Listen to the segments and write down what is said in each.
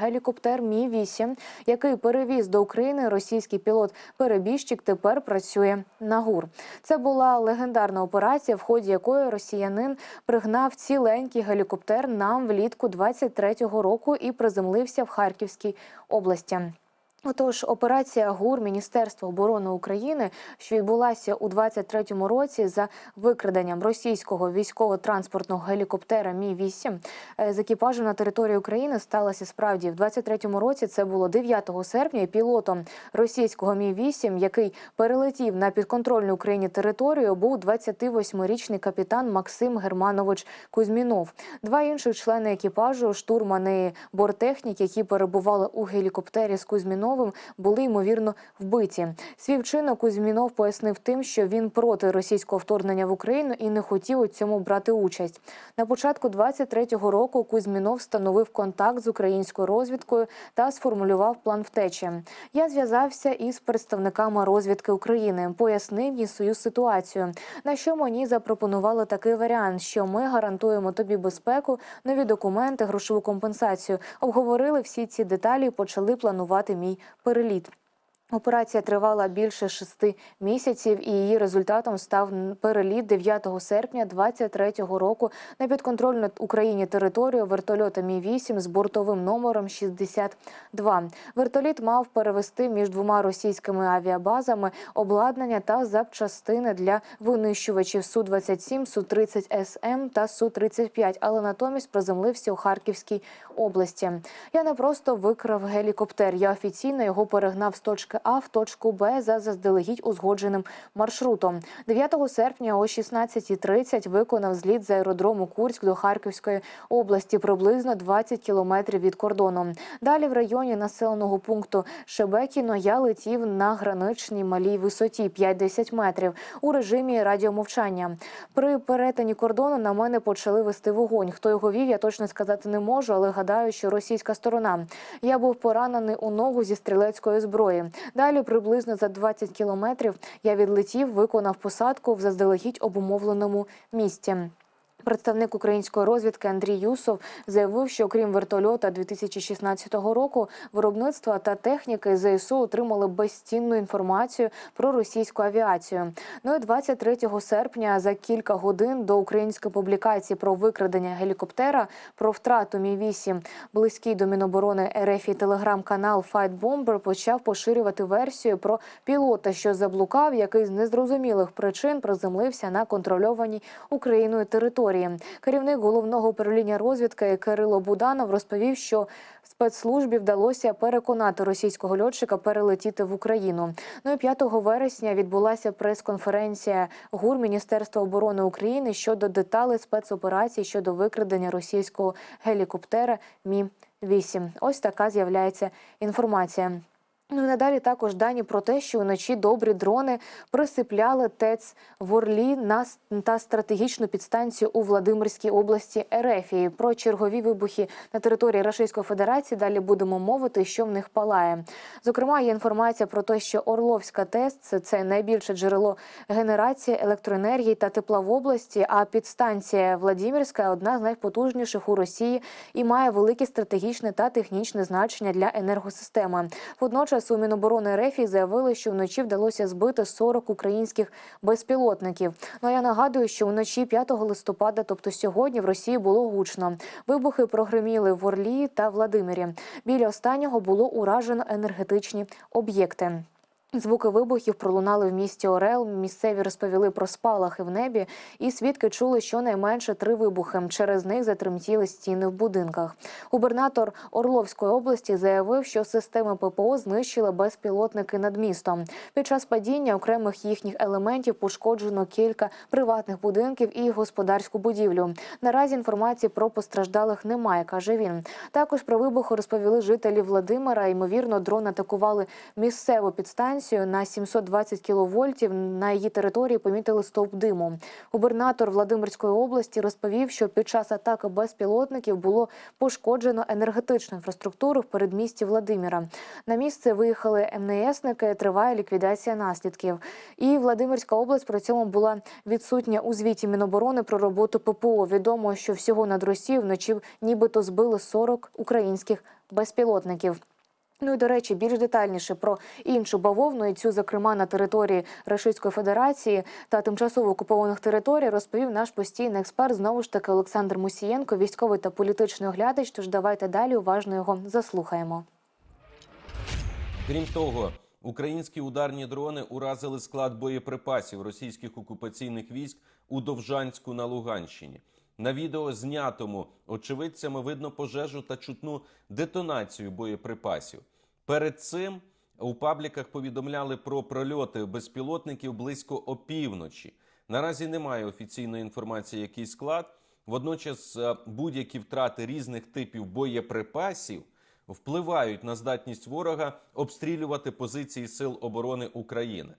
гелікоптер Мі 8 який перевіз до України російський пілот-перебіжчик. Тепер працює на ГУР. Це була легендарна операція, в ході якої росіянин пригнав ціленький гелікоптер нам влітку 23-го року і приземлився в Харківській області. Отож, операція ГУР Міністерства оборони України, що відбулася у 23-му році за викраденням російського військово-транспортного гелікоптера Мі 8 з екіпажем на території України, сталася справді в 23-му році. Це було 9 серпня. і Пілотом російського Мі 8 який перелетів на підконтрольну Україні територію, був 28-річний капітан Максим Германович Кузьмінов. Два інших члени екіпажу, штурмани бортехнік, які перебували у гелікоптері з Кузьміновим, були ймовірно вбиті. Свій вчинок Кузьмінов пояснив тим, що він проти російського вторгнення в Україну і не хотів у цьому брати участь. На початку 23-го року Кузьмінов встановив контакт з українською розвідкою та сформулював план втечі. Я зв'язався із представниками розвідки України, пояснив їй свою ситуацію. На що мені запропонували такий варіант, що ми гарантуємо тобі безпеку, нові документи, грошову компенсацію. Обговорили всі ці деталі, і почали планувати мій переліт. Операція тривала більше шести місяців, і її результатом став переліт 9 серпня 23-го року на підконтрольну Україні територію вертольота Мі 8 з бортовим номером 62. Вертоліт мав перевести між двома російськими авіабазами обладнання та запчастини для винищувачів су 27 су 30 СМ та су 35 але натомість приземлився у Харківській області. Я не просто викрав гелікоптер. Я офіційно його перегнав з точки А в точку Б за заздалегідь узгодженим маршрутом. 9 серпня о 16.30 виконав зліт з аеродрому Курськ до Харківської області, приблизно 20 кілометрів від кордону. Далі в районі населеного пункту Шебекіно я летів на граничній малій висоті 5-10 метрів у режимі радіомовчання. При перетині кордону на мене почали вести вогонь. Хто його вів, я точно сказати не можу, але гадаю, що російська сторона. Я був поранений у ногу зі стрілецької зброї. Далі, приблизно за 20 кілометрів, я відлетів, виконав посадку в заздалегідь обумовленому місці. Представник української розвідки Андрій Юсов заявив, що крім вертольота 2016 року, виробництва та техніки ЗСУ отримали безцінну інформацію про російську авіацію. Ну і 23 серпня за кілька годин до української публікації про викрадення гелікоптера про втрату Мі 8 близький до Міноборони РФ і телеграм-канал Fight Bomber почав поширювати версію про пілота, що заблукав, який з незрозумілих причин приземлився на контрольованій Україною території. Керівник головного управління розвідки Кирило Буданов розповів, що спецслужбі вдалося переконати російського льотчика перелетіти в Україну. Ну і 5 вересня відбулася прес-конференція ГУР Міністерства оборони України щодо деталей спецоперації щодо викрадення російського гелікоптера Мі 8 Ось така з'являється інформація. Ну і надалі також дані про те, що вночі добрі дрони присипляли ТЕЦ в Орлі на та стратегічну підстанцію у Владимирській області Ерефії. Про чергові вибухи на території Російської Федерації далі будемо мовити, що в них палає. Зокрема, є інформація про те, що Орловська ТЕС це, найбільше джерело генерації електроенергії та тепла в області. А підстанція Владимирська одна з найпотужніших у Росії і має велике стратегічне та технічне значення для енергосистеми. Водночас Водночас у Міноборони РФ заявили, що вночі вдалося збити 40 українських безпілотників. Ну а я нагадую, що вночі 5 листопада, тобто сьогодні, в Росії було гучно. Вибухи прогреміли в Орлі та Владимирі. Біля останнього було уражено енергетичні об'єкти. Звуки вибухів пролунали в місті Орел. Місцеві розповіли про спалахи в небі, і свідки чули щонайменше три вибухи. Через них затремтіли стіни в будинках. Губернатор Орловської області заявив, що системи ППО знищили безпілотники над містом. Під час падіння окремих їхніх елементів пошкоджено кілька приватних будинків і господарську будівлю. Наразі інформації про постраждалих немає, каже він. Також про вибухи розповіли жителі Владимира. Ймовірно, дрон атакували місцеву підстанцію станцію на 720 кіловольтів. На її території помітили стовп диму. Губернатор Владимирської області розповів, що під час атаки безпілотників було пошкоджено енергетичну інфраструктуру в передмісті Владимира. На місце виїхали МНСники. Триває ліквідація наслідків. І Владимирська область при цьому була відсутня у звіті Міноборони про роботу ППО. Відомо, що всього над Росією вночі нібито збили 40 українських безпілотників. Ну і до речі, більш детальніше про іншу бавовну і цю, зокрема, на території Російської Федерації та тимчасово окупованих територій, розповів наш постійний експерт знову ж таки Олександр Мусієнко, військовий та політичний оглядач. Тож давайте далі уважно його заслухаємо. Крім того, українські ударні дрони уразили склад боєприпасів російських окупаційних військ у Довжанську на Луганщині. На відео знятому очевидцями видно пожежу та чутну детонацію боєприпасів. Перед цим у пабліках повідомляли про прольоти безпілотників близько опівночі. Наразі немає офіційної інформації, який склад. Водночас е, будь-які втрати різних типів боєприпасів впливають на здатність ворога обстрілювати позиції Сил оборони України.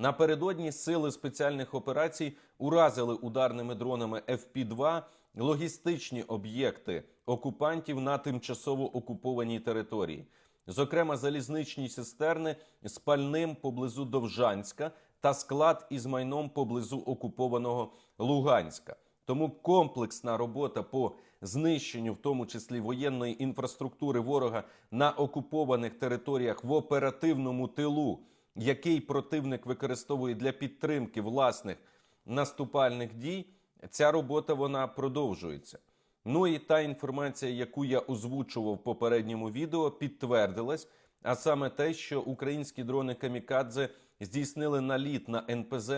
Напередодні сили спеціальних операцій уразили ударними дронами FP-2 логістичні об'єкти окупантів на тимчасово окупованій території, зокрема залізничні цистерни з пальним поблизу Довжанська та склад із майном поблизу окупованого Луганська. Тому комплексна робота по знищенню, в тому числі воєнної інфраструктури ворога на окупованих територіях в оперативному тилу, який противник використовує для підтримки власних наступальних дій, ця робота вона продовжується. Ну і та інформація, яку я озвучував в попередньому відео, підтвердилась. А саме те, що українські дрони Камікадзе здійснили наліт на НПЗ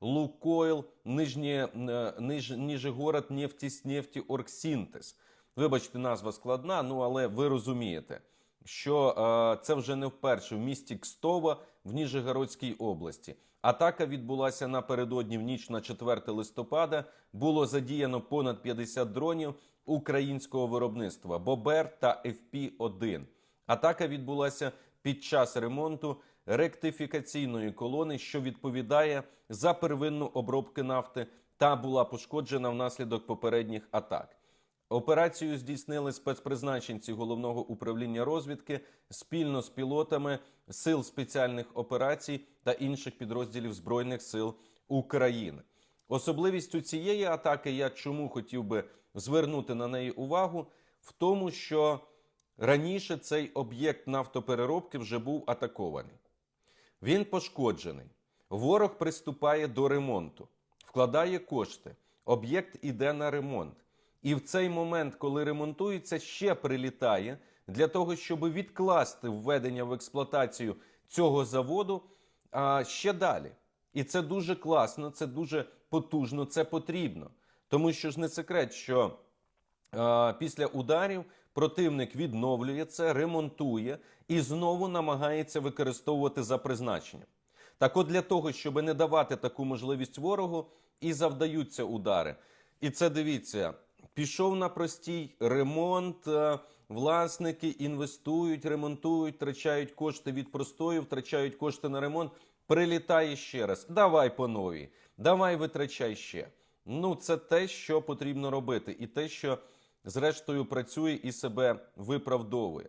Лукойл, Нижнє, е, Ниж, Ніжегород, Нефтіснефті, Оргсінтез. Вибачте, назва складна, ну але ви розумієте, що е, це вже не вперше в місті Кстова в Ніжегородській області. Атака відбулася напередодні в ніч на 4 листопада. Було задіяно понад 50 дронів українського виробництва Бобер та FP-1. Атака відбулася під час ремонту ректифікаційної колони, що відповідає за первинну обробки нафти, та була пошкоджена внаслідок попередніх атак. Операцію здійснили спецпризначенці головного управління розвідки спільно з пілотами сил спеціальних операцій та інших підрозділів збройних сил України. Особливістю цієї атаки я чому хотів би звернути на неї увагу в тому, що раніше цей об'єкт нафтопереробки вже був атакований. Він пошкоджений. Ворог приступає до ремонту, вкладає кошти. Об'єкт іде на ремонт. І в цей момент, коли ремонтується, ще прилітає для того, щоб відкласти введення в експлуатацію цього заводу а, ще далі. І це дуже класно, це дуже потужно, це потрібно. Тому що ж не секрет, що а, після ударів противник відновлює це, ремонтує і знову намагається використовувати за призначенням. Так от для того, щоб не давати таку можливість ворогу, і завдаються удари. І це дивіться, пішов на простій ремонт. е, Власники інвестують, ремонтують, втрачають кошти від простою, втрачають кошти на ремонт. Прилітає ще раз. Давай по новій, давай витрачай ще. Ну, це те, що потрібно робити, і те, що зрештою працює і себе виправдовує.